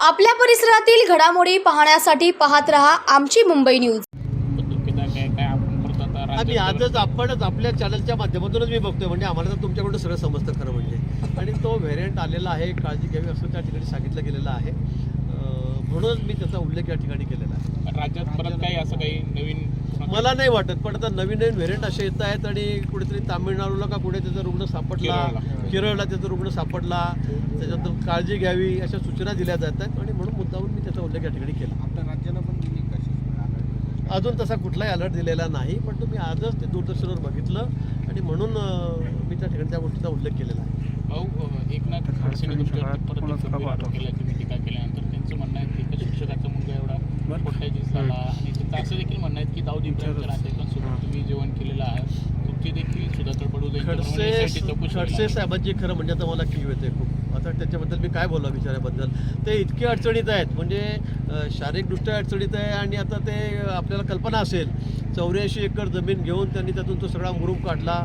आपल्या परिसरातील घडामोडी पाहण्यासाठी पाहत रहा आमची मुंबई न्यूज. आणि आजच आपणच आपल्या चॅनलच्या माध्यमातूनच मी बघतोय. म्हणजे आम्हाला तर तुमच्याकडून सगळं समजतं खरं म्हणजे. आणि तो व्हेरियंट आलेला आहे काळजी घ्यावी असं त्या ठिकाणी सांगितलं गेलेलं आहे. अं, म्हणूनच मी त्याचा उल्लेख या ठिकाणी केलेला आहे. राज्यात परत काही असं काही नवीन मला नाही वाटत पण आता नवीन नवीन व्हेरियंट असे येत आहेत आणि कुठेतरी तामिळनाडूला का कुठे त्याचा रुग्ण सापडला केरळला. त्याचा रुग्ण सापडला त्याच्याबद्दल काळजी घ्यावी अशा सूचना दिल्या जात आहेत आणि म्हणून मुद्दाहून मी त्याचा उल्लेख या ठिकाणी केला. आपल्या पण अजून तसा कुठलाही अलर्ट दिलेला नाही पण तुम्ही आजच ते दूरदर्शनवर बघितलं आणि म्हणून मी त्या ठिकाणी त्या गोष्टीचा उल्लेख केलेला आहे. भाऊ एकनाथ खडसेने तुमच्यावर परत केल्यानंतर त्यांचं म्हणणं आहे की शिक्षकाचा एवढा खोट्याचीच झाला. आणि त्यांचं असं देखील म्हणणं आहे की दाऊद इब्राहिमच्या नातेवाईकांसोबत तुम्ही जेवण केलेलं आहे. तुमची देखील सुद्धा तडपडू खडसे. साहेबांची खरं म्हणजे आता मला कीव येते खूप. आता त्याच्याबद्दल मी काय बोलला विचाराबद्दल ते इतके अडचणीत आहेत. म्हणजे शारीरिकदृष्ट्या अडचणीत आहे आणि आता ते आपल्याला कल्पना असेल. चौऱ्याऐंशी एकर जमीन घेऊन त्यांनी त्यातून तो सगळा मुरूम काढला.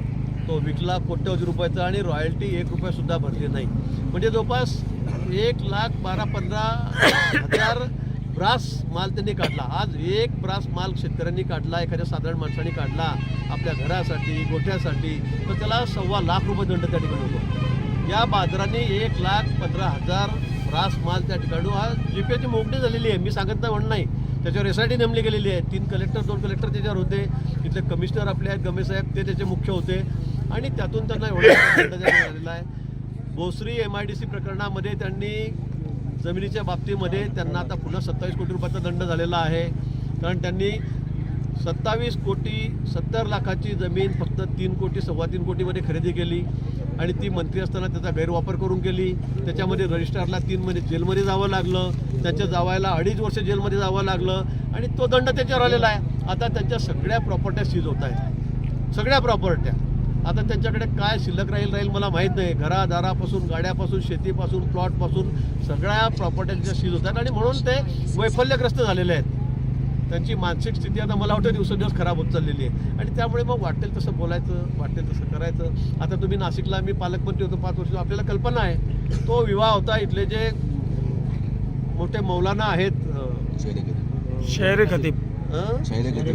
तो विकला कोट्यवधी रुपयाचा आणि रॉयल्टी एक रुपयासुद्धा भरली नाही. म्हणजे जवळपास एक लाख बारा पंधरा हजार ब्रास माल त्यांनी काढला. आज एक ब्रास माल शेतकऱ्यांनी काढला एखाद्या साधारण माणसाने काढला आपल्या घरासाठी गोठ्यासाठी तर त्याला सव्वा लाख रुपये दंड त्या ठिकाणी होतो. या बाजाराने एक लाख पंधरा हजार ब्रास माल त्या ठिकाणी हा जीपीएची मोकळी झालेली आहे. मी सांगत नाही म्हणून नाही. त्याच्यावर एस आय टी नेमली गेलेली आहे. तीन कलेक्टर दोन कलेक्टर त्याच्यावर होते. इथले कमिशनर आपले आहेत गमेसाहेब ते त्याचे मुख्य होते. आणि त्यातून त्यांना एवढा दंड देण्यात आलेला आहे. Bhosari M I D C प्रकरणामध्ये त्यांनी जमिनीच्या बाबतीमध्ये त्यांना आता पुन्हा सत्तावीस कोटी रुपयाचा दंड झालेला आहे. कारण त्यांनी सत्तावीस कोटी सत्तर लाखाची जमीन फक्त तीन कोटी सव्वा तीन कोटीमध्ये खरेदी केली आणि ती मंत्री असताना त्याचा गैरवापर करून केली त्याच्यामध्ये रजिस्ट्रारला तीन महिने जेलमध्ये जावं लागलं. त्याच्या जावायला अडीच वर्ष जेलमध्ये जावं लागलं आणि तो दंड त्याच्यावर आलेला आहे. आता त्यांच्या सगळ्या प्रॉपर्ट्या सीज होत आहेत. सगळ्या प्रॉपर्ट्या आता त्यांच्याकडे काय शिल्लक राहील राहील मला माहीत नाही. घरादारापासून गाड्यापासून शेतीपासून प्लॉटपासून सगळ्या प्रॉपर्ट्या त्यांच्या सीज होत आहेत आणि म्हणून ते वैफल्यग्रस्त झालेले आहेत. त्यांची मानसिक स्थिती आता मला वाटतं दिवसेंदिवस खराब होत चाललेली आहे. आणि त्यामुळे मग वाटेल तसं बोलायचं वाटेल तसं करायचं. आता तुम्ही नाशिकला मी पालकमंत्री होतो पाच वर्ष आपल्याला कल्पना आहे. तो विवाह होता इथले जे मोठे मौलाना आहेत शहर खतीब? शहरे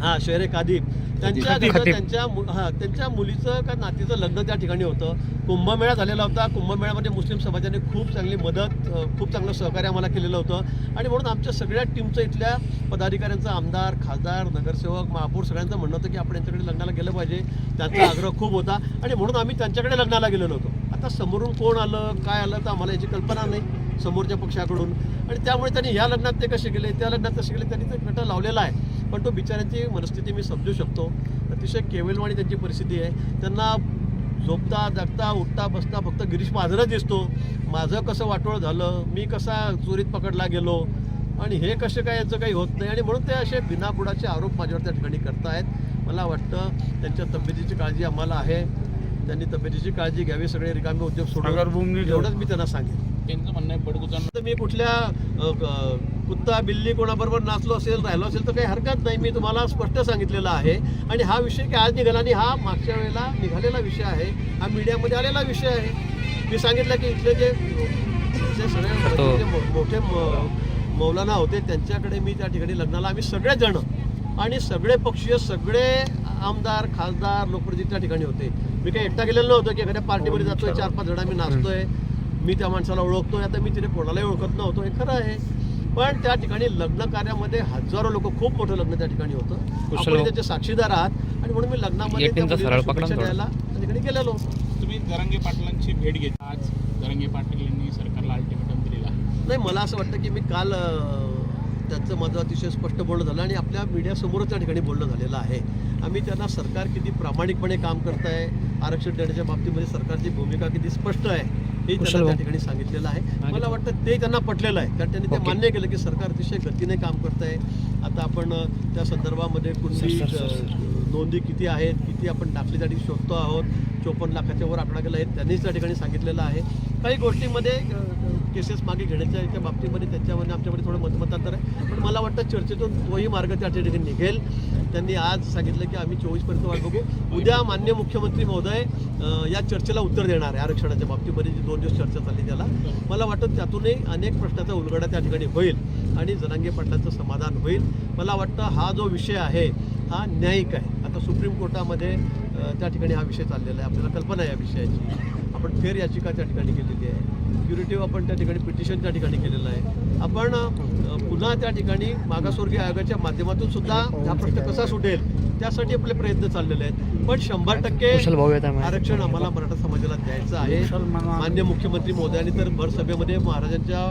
हा शेरे कादीब त्यांच्या त्यांच्या मु- हा त्यांच्या मुलीचं का नातीचं लग्न त्या ठिकाणी होतं. कुंभमेळा झालेला होता. कुंभमेळ्यामध्ये मुस्लिम समाजाने खूप चांगली मदत खूप चांगलं सहकार्य आम्हाला केलेलं होतं. आणि म्हणून आमच्या सगळ्या टीमचं इथल्या पदाधिकाऱ्यांचा आमदार खासदार नगरसेवक महापौर सगळ्यांचं म्हणणं होतं की आपण यांच्याकडे लग्नाला गेलं पाहिजे. त्यांचा आग्रह खूप होता. आणि म्हणून आम्ही त्यांच्याकडे लग्नाला गेलेलो होतो. आता समोरून कोण आलं काय आलं तर आम्हाला याची कल्पना नाही समोरच्या पक्षाकडून. आणि त्यामुळे त्यांनी ह्या लग्नात ते कसे गेले त्या लग्नात कसे गेले त्यांनी ते गट लावलेला आहे. पण तो बिचाऱ्यांची मनस्थिती मी समजू शकतो. अतिशय केवलवाणी त्यांची परिस्थिती आहे. त्यांना झोपता जगता उठता बसता फक्त गिरीश माझरच दिसतो. माझं कसं वाटोळ झालं? मी कसा चोरीत पकडला गेलो? आणि हे कसे काय याचं काही होत नाही? आणि म्हणून ते असे बिनापुडाचे आरोप माझ्यावर त्या ठिकाणी करतायत. मला वाटतं त्यांच्या तब्येतीची काळजी आम्हाला आहे. त्यांनी तब्येतीची काळजी घ्यावी. सगळे रिकामे उद्योग सोडून एवढंच मी त्यांना सांगेन. त्यांचं म्हणणं आहे बडगुजन तर मी कुठल्या क- कुत्ता बिल्ली कोणाबरोबर नाचलो असेल राहिलो असेल तर काही हरकत नाही. मी तुम्हाला स्पष्ट सांगितलेलं आहे. आणि हा विषय काय आज निघाला आणि हा मागच्या वेळेला निघालेला विषय आहे. हा मीडियामध्ये आलेला विषय आहे. मी सांगितलं की इथले जे जे सगळे मो- मोठे मौलाना होते त्यांच्याकडे मी त्या ठिकाणी लग्नाला आम्ही सगळे जण आणि सगळे पक्षीय सगळे आमदार खासदार लोकप्रतिनिधी त्या ठिकाणी होते. मी काही एकटा गेलेलो नव्हतो की एखाद्या पार्टीमध्ये जातोय चार पाच जण मी नाचतोय. मी त्या माणसाला ओळखतोय आता मी तिथे कोणालाही ओळखत नव्हतो हे खरं आहे. पण त्या ठिकाणी लग्न कार्यामध्ये हजारो लोक खूप मोठं लग्न त्या ठिकाणी होतं. आपण हो. त्याचे साक्षीदार आहात आणि म्हणून मी लग्नामध्ये त्या द्यायला ठिकाणी गेलेलो तुम्ही जरांगे पाटलांची भेट घेतली. आज पाटील यांनी सरकारला अल्टिमेटम दिलेला नाही मला असं वाटतं की मी काल त्यांचं माझं अतिशय स्पष्ट बोलणं झालं आणि आपल्या मीडियासमोरच त्या ठिकाणी बोलणं झालेलं आहे. आम्ही त्यांना सरकार किती प्रामाणिकपणे काम करत आहे आरक्षण देण्याच्या बाबतीमध्ये सरकारची भूमिका किती स्पष्ट आहे हे त्यांना त्या. ठिकाणी सांगितलेलं आहे. मला वाटतं ते त्यांना पटलेलं आहे. कारण त्यांनी ते. मान्य केलं की सरकार अतिशय गतीने काम करत आहे आता आपण त्या संदर्भामध्ये अं, नोंदी किती आहेत किती आपण दाखलीसाठी शोधतो आहोत चोपन्न लाखाच्या वर आकडा गेला आहे त्यांनीच त्या ठिकाणी सांगितलेलं आहे. काही गोष्टीमध्ये केसेस मागे घेण्याच्या याच्या बाबतीमध्ये त्यांच्यामध्ये आमच्यामध्ये थोडं मतमतांतर आहे. पण मला वाटतं चर्चेतून तोही मार्ग त्या ठिकाणी निघेल. त्यांनी आज सांगितलं की आम्ही चोवीसपर्यंत वाट बघू. उद्या मान्य मुख्यमंत्री महोदय या चर्चेला उत्तर देणार आहे आरक्षणाच्या बाबतीमध्ये. जी दोन दिवस चर्चा चालली त्याला. मला वाटतं त्यातूनही अनेक प्रश्नाचा उलगडा त्या ठिकाणी होईल आणि जनांगे पाटलांचं समाधान होईल. मला वाटतं हा जो विषय आहे हा न्यायिक आहे. आता सुप्रीम कोर्टामध्ये त्या ठिकाणी हा विषय चाललेला आहे. आपल्याला कल्पना आहे या विषयाची. आपण फेर याचिका त्या ठिकाणी केलेली आहे. क्युरेटिव्ह आपण त्या ठिकाणी पिटिशन त्या ठिकाणी केलेलं आहे. आपण पुन्हा त्या ठिकाणी मागासवर्गीय आयोगाच्या माध्यमातून सुद्धा हा प्रश्न कसा सुटेल त्यासाठी आपले प्रयत्न चाललेले आहेत. पण शंभर टक्के आरक्षण आम्हाला मराठा समाजाला द्यायचं आहे. मान्य मुख्यमंत्री महोदयांनी तर भर सभेमध्ये महाराजांच्या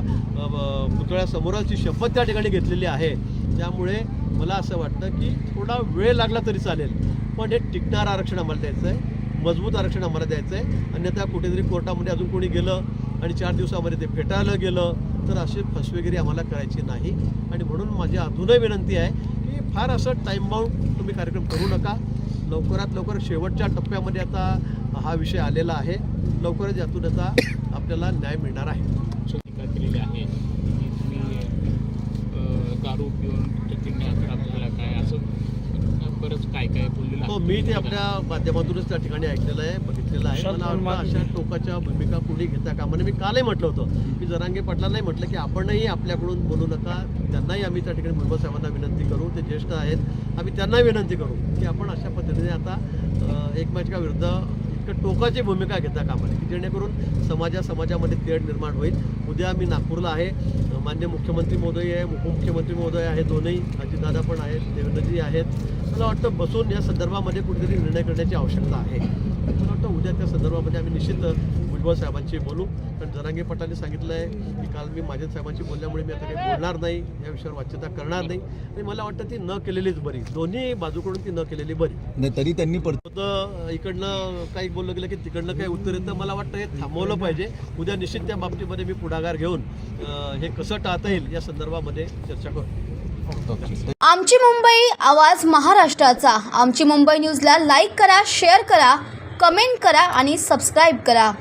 पुतळ्यासमोरच ही शपथ त्या ठिकाणी घेतलेली आहे. त्यामुळे मला असं वाटतं की थोडा वेळ लागला तरी चालेल. पण हे टिकणार आरक्षण आम्हाला द्यायचं आहे. मजबूत आरक्षण आम्हाला द्यायचं आहे अन्यथा कुठेतरी कोर्टामध्ये अजून कोणी गेलं आणि चार दिवसामध्ये ते फेटाळलं गेलं तर अशी फसवेगिरी आम्हाला करायची नाही. आणि म्हणून माझी अजूनही विनंती आहे की फार असं टाईमबाउंड तुम्ही कार्यक्रम करू नका. लवकरात लवकर शेवटच्या टप्प्यामध्ये आता हा विषय आलेला आहे. लवकरच यातून आता आपल्याला न्याय मिळणार आहे. टीका केलेली आहे की तुम्ही दारू पिऊन चेकिंगने खराब झाला काय असं बरंच काय काय बोललेलं हो. मी ते आपल्या माध्यमातूनच त्या ठिकाणी ऐकलेलं आहे बघितलेलं आहे. मला वाटतं अशा टोकाच्या भूमिका कुणी घेता कामा नये. मी कालही म्हटलं होतं की जरांगे पाटलांनाही म्हटलं की आपणही आपल्याकडून बोलू नका. त्यांनाही आम्ही त्या ठिकाणी भुजबळ साहेबांना विनंती करू. ते ज्येष्ठ आहेत. आम्ही त्यांनाही विनंती करू की आपण अशा पद्धतीने आता अं, एकमेकाविरुद्ध एक टोकाची भूमिका घेता कामा नये की जेणेकरून समाजा समाजामध्ये तेढ निर्माण होईल. उद्या मी नागपूरला आहे. मान्य मुख्यमंत्री महोदय आहे उपमुख्यमंत्री महोदय आहे दोनही अजितदादा पण आहेत देवेंद्रजी आहेत. मला वाटतं बसून या संदर्भामध्ये कुठेतरी निर्णय करण्याची आवश्यकता आहे. मला वाटतं उद्या त्या संदर्भामध्ये आम्ही निश्चित भुजबळ साहेबांशी बोलू. कारण जरांगे पाटलांनी सांगितलं आहे की काल मी माझ्या साहेबांशी बोलल्यामुळे मी आता काही बोलणार नाही. या विषयावर वाच्यता करणार नाही. आणि मला वाटतं ती न केलेलीच बरी. दोन्ही बाजूकडून ती न केलेली बरी. नाही तरी त्यांनी परत होतं इकडनं काही बोललं गेलं की तिकडनं काही उत्तर येतं. मला वाटतं हे थांबवलं पाहिजे. उद्या निश्चित त्या बाबतीमध्ये मी पुढाकार घेऊन हे कसं टाळता येईल या संदर्भामध्ये चर्चा करू. आमची मुंबई आवाज महाराष्ट्राचा. आमची मुंबई न्यूजला लाईक करा शेअर करा कमेंट करा आणि सबस्क्राईब करा.